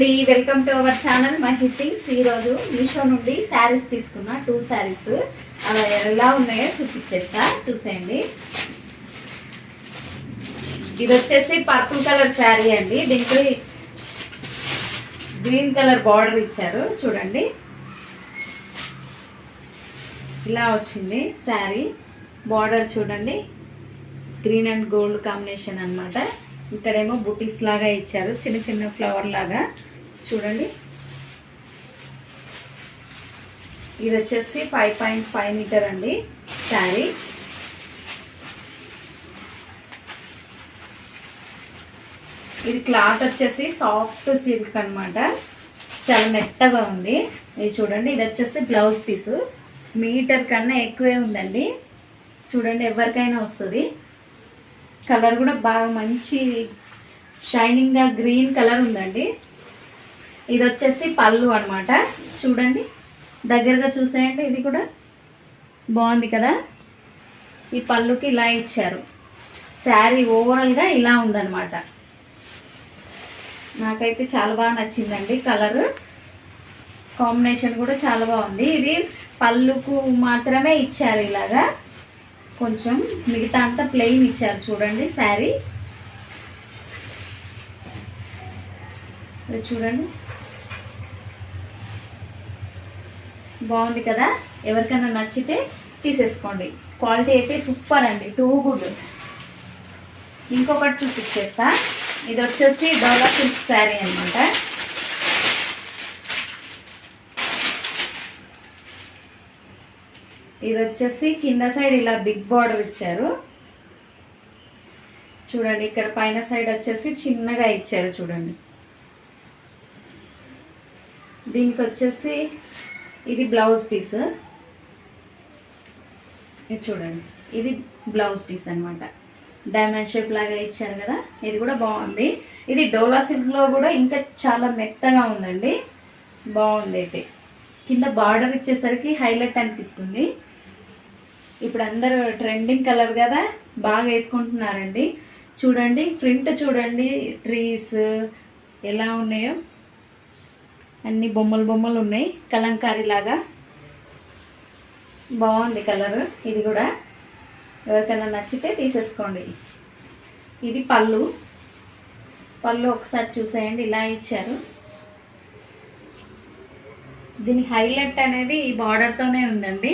అండి welcome to our channel Mahi things. ఈరోజు Meesho నుండి శారీస్ తీసుకున్నా టూ శారీస్. అవి ఎలా ఉన్నాయో చూపించేస్తా చూసేయండి. ఇది వచ్చేసి పర్పుల్ కలర్ శారీ అండి. దీనికి గ్రీన్ కలర్ బార్డర్ ఇచ్చారు చూడండి. ఇలా వచ్చింది శారీ. బార్డర్ చూడండి. గ్రీన్ అండ్ గోల్డ్ కాంబినేషన్ అన్నమాట. ఇక్కడేమో బుటీస్ లాగా ఇచ్చారు చిన్న చిన్న ఫ్లవర్ లాగా. చూడండి. ఇది వచ్చేసి ఫైవ్ పాయింట్ ఫైవ్ మీటర్ అండి శారీ. ఇది క్లాత్ వచ్చేసి సాఫ్ట్ సిల్క్ అన్నమాట. చాలా మెత్తగా ఉంది. ఇది చూడండి ఇది వచ్చేసి బ్లౌజ్ పీసు మీటర్ కన్నా ఎక్కువే ఉందండి. చూడండి ఎవరికైనా వస్తుంది. కలర్ కూడా బాగా మంచి షైనింగ్గా గ్రీన్ కలర్ ఉందండి. ఇది వచ్చేసి పళ్ళు అనమాట చూడండి. దగ్గరగా చూసేయండి. ఇది కూడా బాగుంది కదా. ఈ పళ్ళుకి ఇలా ఇచ్చారు. శారీ ఓవరాల్గా ఇలా ఉందన్నమాట. నాకైతే చాలా బాగా నచ్చిందండి కలర్. కాంబినేషన్ కూడా చాలా బాగుంది. ఇది పళ్ళుకు మాత్రమే ఇచ్చారు ఇలాగా. కొంచెం మిగతా అంతా ప్లెయిన్ ఇచ్చారు చూడండి శారీ. చూడండి. బాగుంది కదా? ఎవరికైనా నచ్చితే తీసేసుకోండి. క్వాలిటీ అయితే సూపర్ అండి. టూ గుడ్ ఇంకొకటి చూపించేస్తా ఇది వచ్చేసి డోలా సిల్క్ శారీ అనమాట ఇది వచ్చేసి కింద సైడ్ ఇలా బిగ్ బార్డర్ ఇచ్చారు. చూడండి ఇక్కడ పైన సైడ్ వచ్చేసి చిన్నగా ఇచ్చారు చూడండి. దీనికి వచ్చేసి ఇది బ్లౌజ్ పీస్. ఇది చూడండి. ఇది బ్లౌజ్ పీస్ అనమాట డైమండ్ షేప్ లాగా ఇచ్చారు కదా? ఇది కూడా బాగుంది. ఇది డోలా సిల్క్లో కూడా ఇంకా చాలా మెత్తగా ఉందండి. బాగుంది అయితే. కింద బార్డర్ ఇచ్చేసరికి హైలైట్ అనిపిస్తుంది. ఇప్పుడు అందరూ ట్రెండింగ్ కలర్ కదా? బాగా వేసుకుంటున్నారండి. చూడండి ఫ్రింట్ చూడండి ట్రీస్ ఎలా ఉన్నాయో. అన్ని బొమ్మలు బొమ్మలు ఉన్నాయి. కలంకారీ లాగా బాగుంది కలర్. ఇది కూడా ఎవరికైనా నచ్చితే తీసేసుకోండి. ఇది పళ్ళు. పళ్ళు ఒకసారి చూసేయండి. ఇలా ఇచ్చారు. దీని హైలైట్ అనేది ఈ బార్డర్తోనే ఉందండి.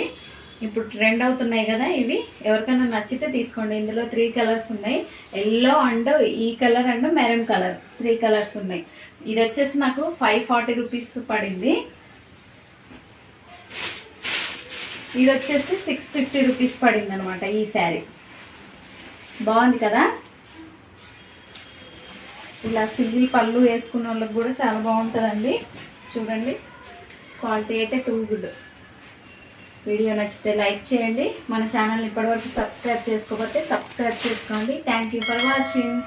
ఇప్పుడు ట్రెండ్ అవుతున్నాయి కదా ఇవి. ఎవరికైనా నచ్చితే తీసుకోండి. ఇందులో త్రీ కలర్స్ ఉన్నాయి. ఎల్లో అండ్ ఈ colour and maroon colour three colours ఉన్నాయి. ఇది వచ్చేసి నాకు ఫైవ్ ఫార్టీ రూపీస్ పడింది. ఇది వచ్చేసి సిక్స్ ఫిఫ్టీ రూపీస్ పడింది అనమాట ఈ శారీ బాగుంది కదా? ఇలా సింగిల్ పళ్ళు వేసుకున్న వాళ్ళకి కూడా చాలా బాగుంటుందండి. చూడండి. క్వాలిటీ అయితే టూ గుడ్ వీడియో నచ్చితే లైక్ చేయండి. మన ఛానల్ ఇప్పటివరకు సబ్స్క్రైబ్ చేసుకోకపోతే సబ్స్క్రైబ్ చేసుకోండి. Thank you for watching